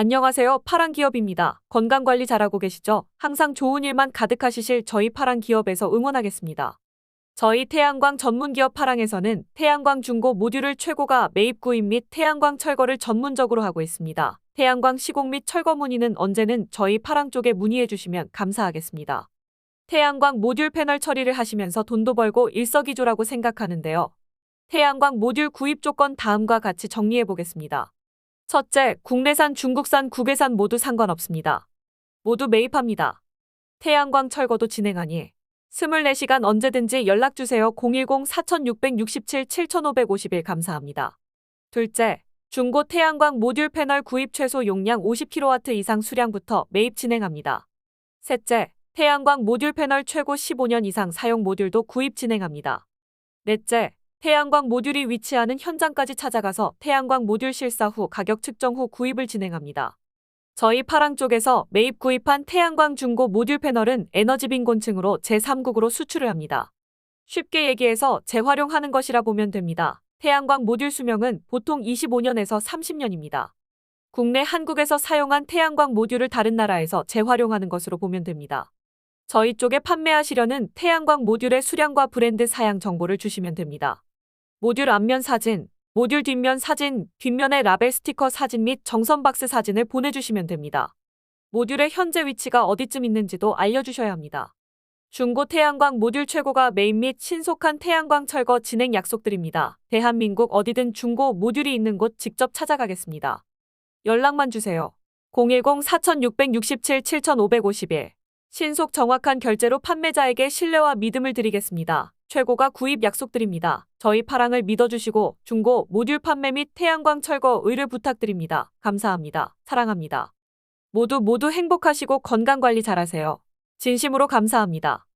안녕하세요. 파랑기업입니다. 건강 관리 잘하고 계시죠? 항상 좋은 일만 가득하시실 저희 파랑기업에서 응원하겠습니다. 저희 태양광 전문 기업 파랑에서는 태양광 중고 모듈을 최고가 매입 구입 및 태양광 철거를 전문적으로 하고 있습니다. 태양광 시공 및 철거 문의는 언제는 저희 파랑 쪽에 문의해 주시면 감사하겠습니다. 태양광 모듈 패널 처리를 하시면서 돈도 벌고 일석이조라고 생각하는데요. 태양광 모듈 구입 조건 다음과 같이 정리해 보겠습니다. 첫째, 국내산, 중국산, 국외산 모두 상관없습니다. 모두 매입합니다. 태양광 철거도 진행하니 24시간 언제든지 연락주세요. 010-4667-7551 감사합니다. 둘째, 중고 태양광 모듈 패널 구입 최소 용량 50kW 이상 수량부터 매입 진행합니다. 셋째, 태양광 모듈 패널 최고 15년 이상 사용 모듈도 구입 진행합니다. 넷째, 태양광 모듈이 위치하는 현장까지 찾아가서 태양광 모듈 실사 후 가격 측정 후 구입을 진행합니다. 저희 파랑 쪽에서 매입 구입한 태양광 중고 모듈 패널은 에너지 빈곤층으로 제3국으로 수출을 합니다. 쉽게 얘기해서 재활용하는 것이라 보면 됩니다. 태양광 모듈 수명은 보통 25년에서 30년입니다. 국내 한국에서 사용한 태양광 모듈을 다른 나라에서 재활용하는 것으로 보면 됩니다. 저희 쪽에 판매하시려는 태양광 모듈의 수량과 브랜드 사양 정보를 주시면 됩니다. 모듈 앞면 사진, 모듈 뒷면 사진, 뒷면의 라벨 스티커 사진 및 정선 박스 사진을 보내주시면 됩니다. 모듈의 현재 위치가 어디쯤 있는지도 알려주셔야 합니다. 중고 태양광 모듈 최고가 매입 및 신속한 태양광 철거 진행 약속드립니다. 대한민국 어디든 중고 모듈이 있는 곳 직접 찾아가겠습니다. 연락만 주세요. 010-4667-7551 신속 정확한 결제로 판매자에게 신뢰와 믿음을 드리겠습니다. 최고가 구입 약속드립니다. 저희 파랑을 믿어주시고 중고 모듈 판매 및 태양광 철거 의뢰 부탁드립니다. 감사합니다. 사랑합니다. 모두 모두 행복하시고 건강관리 잘하세요. 진심으로 감사합니다.